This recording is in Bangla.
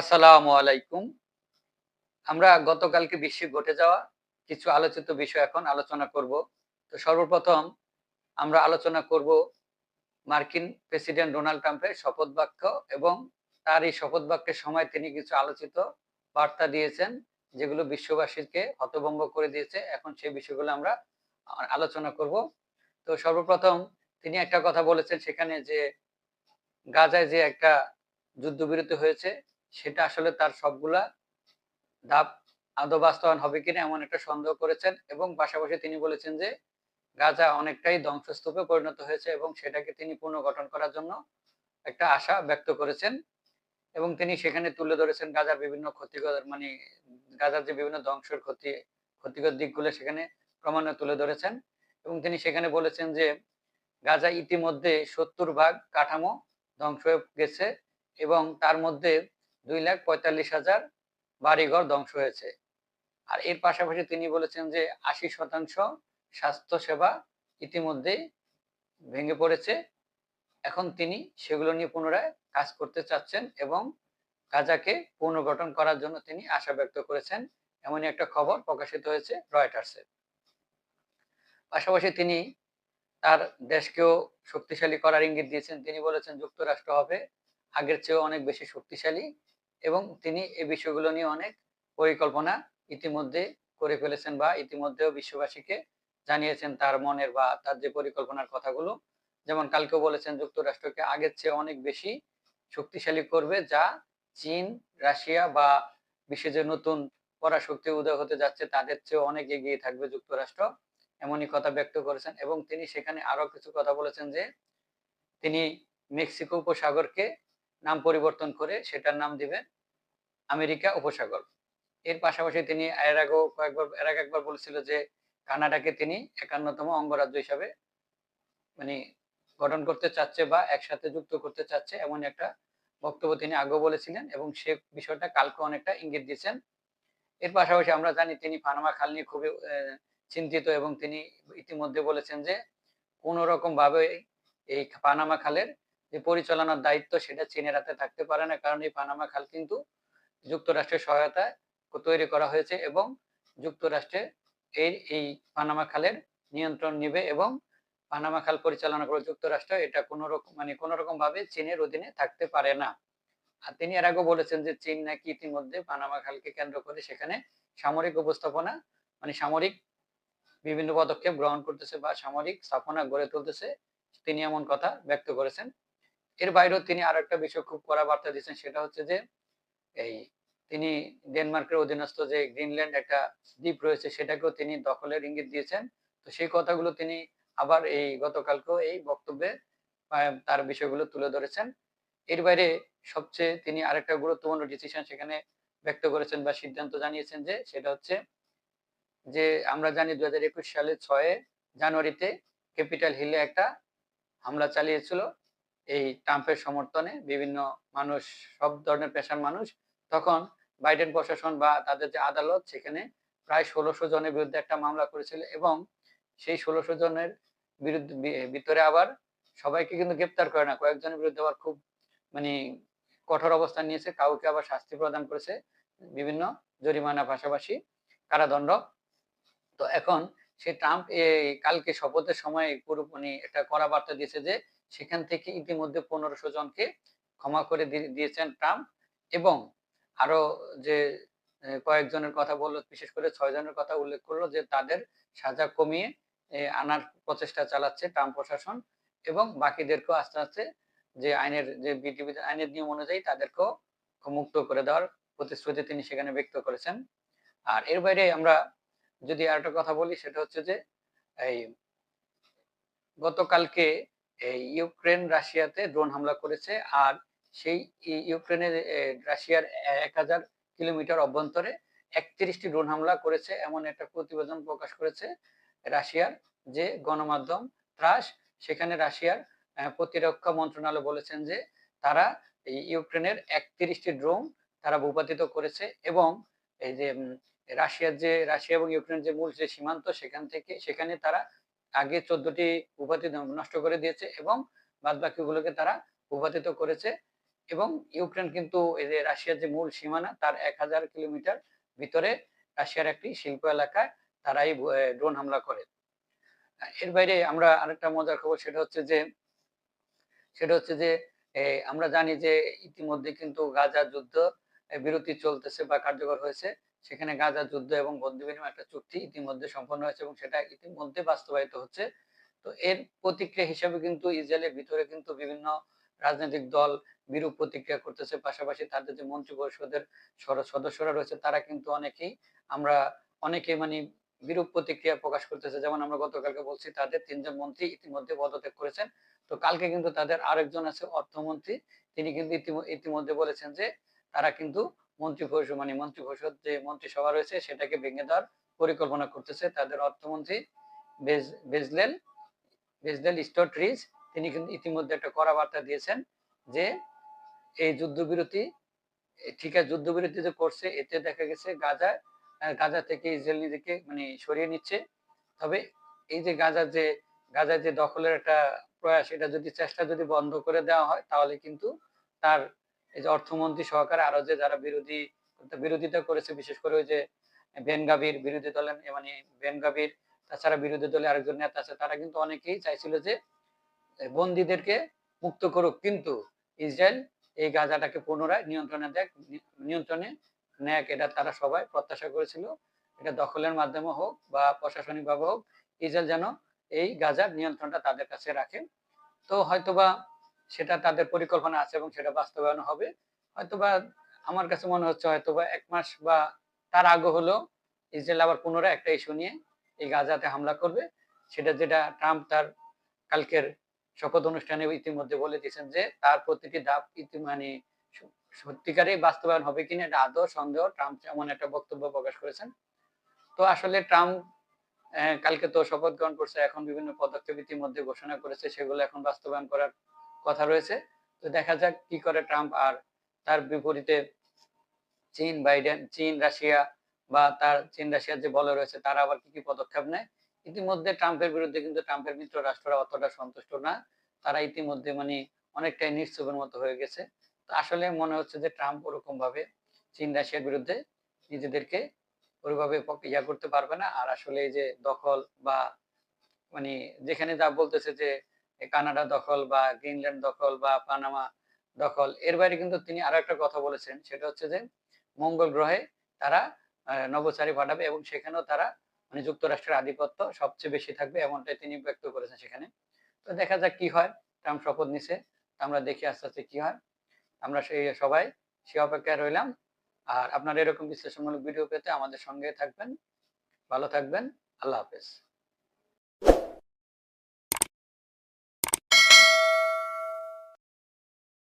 আসসালামু আলাইকুম। আমরা গতকালকে বিশ্বে ঘটে যাওয়া কিছু আলোচিত বিষয় এখন আলোচনা করব। তো সর্বপ্রথম আমরা আলোচনা করব মার্কিন প্রেসিডেন্ট ডোনাল্ড ট্রাম্পের শপথ বাক্য এবং তার এই শপথ বাক্যের সময় তিনি কিছু আলোচিত বার্তা দিয়েছেন, যেগুলো বিশ্ববাসীকে হতভম্ব করে দিয়েছে। এখন সেই বিষয়গুলো আমরা আলোচনা করব। তো সর্বপ্রথম তিনি একটা কথা বলেছেন সেখানে যে গাজায় যে একটা যুদ্ধবিরতি হয়েছে সেটা আসলে তার সবগুলা ধাপ আদৌ বাস্তবায়ন হবে কিনা এমন একটা সন্দেহ করেছেন এবং পাশাপাশি তিনি বলেছেন যে গাজা অনেকটাই ধ্বংসস্তূপে পরিণত হয়েছে এবং সেটাকে তিনি পুনর্গঠন করার জন্য একটা আশা ব্যক্ত করেছেন এবং তিনি সেখানে তুলে ধরেছেন গাজার বিভিন্ন ক্ষতিকর মানে গাজার যে বিভিন্ন ধ্বংসের ক্ষতি, ক্ষতিকর দিকগুলো সেখানে ক্রমান্বয়ে তুলে ধরেছেন এবং তিনি সেখানে বলেছেন যে গাজা ইতিমধ্যে সত্তর ভাগ কাঠামো ধ্বংস হয়ে গেছে এবং তার মধ্যে দুই লাখ পঁয়তাল্লিশ হাজার বাড়িঘর ধ্বংস হয়েছে। আর এর পাশাপাশি তিনি বলেছেন যে আশি শতাংশ স্বাস্থ্য সেবা ইতিমধ্যে ভেঙে পড়েছে। এখন তিনি সেগুলো নিয়ে পুনরায় কাজ করতে চাচ্ছেন এবং গাজাকে পুনর্গঠন করার জন্য তিনি আশা ব্যক্ত করেছেন। এমনই একটা খবর প্রকাশিত হয়েছে রয়টার্সের পাশাপাশি তিনি তার দেশকেও শক্তিশালী করার ইঙ্গিত দিয়েছেন। তিনি বলেছেন, যুক্তরাষ্ট্র হবে আগের চেয়েও অনেক বেশি শক্তিশালী এবং তিনি এই বিষয়গুলো নিয়ে অনেক পরিকল্পনা ইতিমধ্যে করে ফেলেছেন বা ইতিমধ্যেও বিশ্ববাসীকে জানিয়েছেন তার মনের বা তার যে পরিকল্পনার কথাগুলো। যেমন কালকেও বলেছেন যুক্তরাষ্ট্রকে আগের চেয়ে অনেক বেশি শক্তিশালী করবে যা চীন, রাশিয়া বা বিশ্বে যে নতুন পরাশক্তি উদয় হতে যাচ্ছে তাদের চেয়ে অনেক এগিয়ে থাকবে যুক্তরাষ্ট্র। এমনই কথা ব্যক্ত করেছেন এবং তিনি সেখানে আরও কিছু কথা বলেছেন যে তিনি মেক্সিকো উপসাগরকে নাম পরিবর্তন করে সেটার নাম দিবেন আমেরিকা উপসাগর। এর পাশাপাশি তিনি এর আগেও কয়েকবার, এর আগে একবার বলেছিল যে কানাডাকে তিনি একান্নতম অঙ্গরাজ্য হিসাবে মানে গঠন করতে চাচ্ছে বা একসাথে যুক্ত করতে চাচ্ছে এমন একটা বক্তব্য তিনি আগেও বলেছিলেন এবং সে বিষয়টা কালকে অনেকটা ইঙ্গিত দিয়েছেন। এর পাশাপাশি আমরা জানি তিনি পানামা খাল নিয়ে খুবই চিন্তিত এবং তিনি ইতিমধ্যে বলেছেন যে কোন রকম ভাবে এই পানামা খালের যে পরিচালনার দায়িত্ব সেটা চীনের হাতে থাকতে পারে না, কারণ এই পানামা খাল কিন্তু যুক্তরাষ্ট্রের সহায়তায় তৈরি করা হয়েছে এবং যুক্তরাষ্ট্রে এই এই পানামা খালের নিয়ন্ত্রণ নিবে এবং পানামা খাল পরিচালনা করে যুক্তরাষ্ট্র। এটা কোন রকম মানে কোন রকম ভাবে চীনের অধীনে থাকতে পারে না। আর তিনি এর আগে বলেছেন যে চীন নাকি ইতিমধ্যে পানামা খালকে কেন্দ্র করে সেখানে সামরিক উপস্থাপনা মানে সামরিক বিভিন্ন পদক্ষেপ গ্রহণ করতেছে বা সামরিক স্থাপনা গড়ে তুলতেছে। তিনি এমন কথা ব্যক্ত করেছেন। এর বাইরেও তিনি আর একটা বিষয় খুব কড়া বার্তা দিয়েছেন, সেটা হচ্ছে যে, এই তিনি ডেনমার্কের অধীনস্থ যে গ্রিনল্যান্ড একটা দ্বীপ রয়েছে, সেটাকেও তিনি দখলের ইঙ্গিত দিয়েছেন। তো সেই কথাগুলো তিনি আবার এই গতকালকেও এই বক্তব্যে তার বিষয়গুলো তুলে ধরেছেন। এর বাইরে সবচেয়ে তিনি আরেকটা গুরুত্বপূর্ণ ডিসিশন সেখানে ব্যক্ত করেছেন বা সিদ্ধান্ত জানিয়েছেন যে, সেটা হচ্ছে যে, আমরা জানি দুই হাজার একুশ সালে ছয় জানুয়ারিতে ক্যাপিটাল হিলে একটা হামলা চালিয়েছিল। এই ট্রাম্পের সমর্থনে বিভিন্ন মানুষ, সব ধরনের পেশার মানুষ, তখন বাইডেন প্রশাসন বা তাদের যে আদালত, সেখানে প্রায় ষোলোশো জনের বিরুদ্ধে একটা মামলা করেছিল এবং সেই ষোলোশো জনের বিরুদ্ধে ভিতরে আবার সবাইকে কিন্তু গ্রেপ্তার করে না। কয়েকজনের বিরুদ্ধে আবার খুব মানে কঠোর অবস্থান নিয়েছে, কাউকে আবার শাস্তি প্রদান করেছে বিভিন্ন জরিমানা পাশাপাশি কারাদণ্ড। তো এখন সে ট্রাম্প এই কালকে শপথের সময় পুরো মানে একটা কড়া বার্তা দিয়েছে যে সেখান থেকে ইতিমধ্যে পনেরোশো জনকে ক্ষমা করে দিয়েছেন ট্রাম্প এবং আরও যে কয়েকজনের কথা বলল, বিশেষ করে ছয় জনের কথা উল্লেখ করল যে তাদের সাজা কমিয়ে আনার প্রচেষ্টা চালাচ্ছে ট্রাম্প প্রশাসন এবং বাকিদেরকেও আস্তে আস্তে যে আইনের, যে বিধিবিধ আইনের নিয়ম অনুযায়ী তাদেরকেও মুক্ত করে দেওয়ার প্রতিশ্রুতি তিনি সেখানে ব্যক্ত করেছেন। আর এর বাইরে আমরা যদি আরেকটা কথা বলি সেটা হচ্ছে যে, এই গতকালকে ইউক্রেন রাশিয়াতে ড্রোন হামলা করেছে আর সেই ইউক্রেনের রাশিয়ার এক হাজার কিলোমিটার অভ্যন্তরে একত্রিশটি ড্রোন হামলা করেছে এমন একটা প্রতিবেদন প্রকাশ করেছে রাশিয়ার যে গণমাধ্যম ত্রাস। সেখানে রাশিয়ার প্রতিরক্ষা মন্ত্রণালয় বলেছেন যে তারা ইউক্রেনের একত্রিশটি ড্রোন তারা ভূপাতিত করেছে এবং এই যে রাশিয়ার যে, রাশিয়া এবং ইউক্রেনের যে মূল যে সীমান্ত সেখান থেকে, সেখানে তারা আগে চোদ্দটি উপাতি নষ্ট করে দিয়েছে এবং বাদ বাকিগুলোকে তারা উপাতিত করেছে এবং ইউক্রেন কিন্তু এই যে রাশিয়ার যে মূল সীমানা, তার এক হাজার কিলোমিটার ভিতরে রাশিয়ার একটি শিল্প এলাকায় তারাই ড্রোন হামলা করে। এর বাইরে আমরা আরেকটা মজার খবর, সেটা হচ্ছে যে, সেটা হচ্ছে যে আমরা জানি যে ইতিমধ্যে কিন্তু গাজা যুদ্ধ বিরতি চলতেছে বা কার্যকর হয়েছে। সেখানে গাজা যুদ্ধ এবং বন্দি বিনিময় একটা চুক্তি ইতিমধ্যে সম্পন্ন হয়েছে এবং সেটা ইতিমধ্যে বাস্তবায়িত হচ্ছে। তো এর প্রতিক্রিয়া হিসাবে কিন্তু ইসরায়েলের ভিতরে কিন্তু বিভিন্ন রাজনৈতিক দল বিরূপ প্রতিক্রিয়া করতেছে। পাশাপাশি তাদের যে মন্ত্রী পরিষদের সদস্যরা রয়েছে, তারা কিন্তু অনেকেই আমরা অনেকে মানে বিরূপ প্রতিক্রিয়া প্রকাশ করতেছে। যেমন আমরা গতকালকে বলছি, তাদের তিনজন মন্ত্রী ইতিমধ্যে পদত্যাগ করেছেন। তো কালকে কিন্তু তাদের আরেকজন আছে অর্থমন্ত্রী। তিনি কিন্তু ইতিমধ্যে বলেছেন যে তারা কিন্তু মন্ত্রী পরিষদ মানে মন্ত্রী পরিষদ যে মন্ত্রিসভা রয়েছে সেটাকে ভেঙে দেওয়ার পরিকল্পনা করতেছে তাদের অর্থমন্ত্রী বেজলেল বেজলেল স্টোট্রিজ তিনি কিন্তু ইতিমধ্যে একটা কড়া বার্তা দিয়েছেন যে এই যুদ্ধবিরতি ঠিক আছে, যুদ্ধবিরতি যে করছে, এতে দেখা গেছে গাজা গাজা থেকে ইসরায়েল নিজেকে মানে সরিয়ে নিচ্ছে। তবে এই যে গাজার যে গাজার যে দখলের একটা প্রয়াস, এটা যদি চেষ্টা যদি বন্ধ করে দেওয়া হয়, তাহলে কিন্তু তার এই যে অর্থমন্ত্রী সহকারে আরও যে যারা বিরোধী বিরোধিতা করেছে, বিশেষ করে ওই যে বেনগাবির বিরোধী দলের মানে বেনগাবির তাছাড়া বিরোধী দলের আরেকজন নেতা আছে, তারা কিন্তু অনেকেই চাইছিল যে বন্দীদেরকে মুক্ত করুক, কিন্তু ইসরায়েল এই গাজাটাকে পুনরায় নিয়ন্ত্রণে দেখ, নিয়ন্ত্রণে নেক, এটা তারা সবাই প্রত্যাশা করেছিল। এটা দখলের মাধ্যমে হোক বা প্রশাসনিকভাবে হোক, ইসরায়েল যেন এই গাজার নিয়ন্ত্রণটা তাদের কাছে রাখে। তো হয়তোবা সেটা তাদের পরিকল্পনা আছে এবং সেটা বাস্তবায়ন হবে। হয়তোবা আমার কাছে মনে হচ্ছে হয়তোবা এক মাস বা তার আগে হলো ইসরায়েল আবার পুনরায় একটা ইস্যু নিয়ে এই গাজাতে হামলা করবে। সেটা যেটা ট্রাম্প তার কালকের শপথ অনুষ্ঠানে ইতিমধ্যে বলে দিয়েছেন যে তার প্রতিটি ধাপ মানে সত্যিকারে বাস্তবায়ন হবে কিনা এটা আদৌ সন্দেহ। ট্রাম্প এমন একটা বক্তব্য প্রকাশ করেছেন। তো আসলে ট্রাম্প কালকে তো শপথ গ্রহণ করছে, এখন বিভিন্ন পদক্ষেপ ইতিমধ্যে ঘোষণা করেছে, সেগুলো এখন বাস্তবায়ন করার কথা রয়েছে। তো দেখা যাক কি করে ট্রাম্প আর তার বিপরীতে চীন, বাইডেন, চীন, রাশিয়া বা তার চীন, রাশিয়ার যে বলে রয়েছে, তারা আবার কি কি পদক্ষেপ নেয়? ইতিমধ্যে ট্রাম্পের বিরুদ্ধে কিন্তু ট্রাম্পের মিত্র রাষ্ট্ররা অতটা সন্তুষ্ট না। তারা ইতিমধ্যে মানে অনেকটাই নিশ্চুপের মতো হয়ে গেছে। তো আসলে মনে হচ্ছে যে ট্রাম্প ওরকম ভাবে চীন, রাশিয়ার বিরুদ্ধে নিজেদেরকে ওইভাবে ইয়া করতে পারবে না। আর আসলে এই যে দখল বা মানে যেখানে যা বলতেছে যে কানাডা দখল বা গ্রিনল্যান্ড দখল বা পানামা দখল। এর বাইরে কিন্তু তিনি আরও একটা কথা বলেছেন, সেটা হচ্ছে যে মঙ্গল গ্রহে তারা নবচারী পাঠাবে এবং সেখানেও তারা মানে যুক্তরাষ্ট্রের আধিপত্য সবচেয়ে বেশি থাকবে এমনটাই তিনি ব্যক্ত করেছেন সেখানে। তো দেখা যাক কি হয়, ট্রাম্প শপথ নিছে আমরা দেখি আস্তে আস্তে কি হয়। আমরা সেই সবাই সে অপেক্ষায় রইলাম। আর আপনার এরকম বিশ্লেষণমূলক ভিডিও পেতে আমাদের সঙ্গে থাকবেন। ভালো থাকবেন। আল্লাহ হাফেজ।